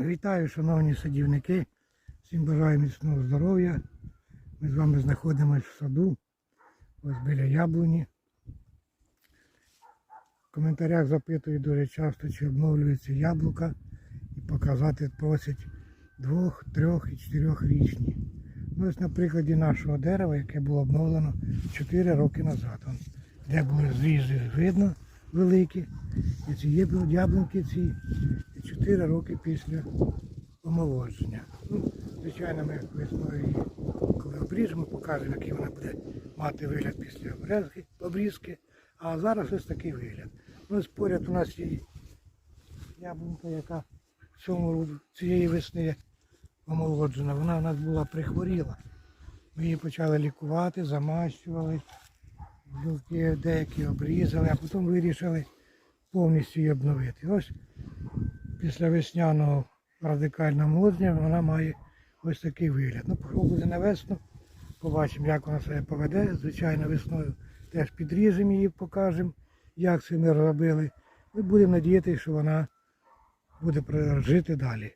Вітаю, шановні садівники. Всім бажаю міцного здоров'я. Ми з вами знаходимося в саду, ось біля яблуні. В коментарях запитують дуже часто, чи обновлюється яблука і показати просять двох, трьох і чотирьохрічні. Ну, ось на прикладі нашого дерева, яке було обновлено 4 роки назад. Он, де були зрізи видно великі. І ці яблунки ці 4 роки після омолодження. Ну, звичайно, ми весною її, коли обріжемо, покажемо, який вона буде мати вигляд після обрізки, обрізки. А зараз ось такий вигляд. Ну, поряд у нас є яблунка, яка цьому цієї весни омолоджена. Вона у нас була прихворіла. Ми її почали лікувати, замащували, білки деякі обрізали, а потім вирішили повністю її обновити. Ось після весняного радикального молодження вона має ось такий вигляд. Ну, буде на весну, побачимо, як вона себе поведе. Звичайно, весною теж підріжемо її, покажемо, як це ми робили. І будемо надіятися, що вона буде жити далі.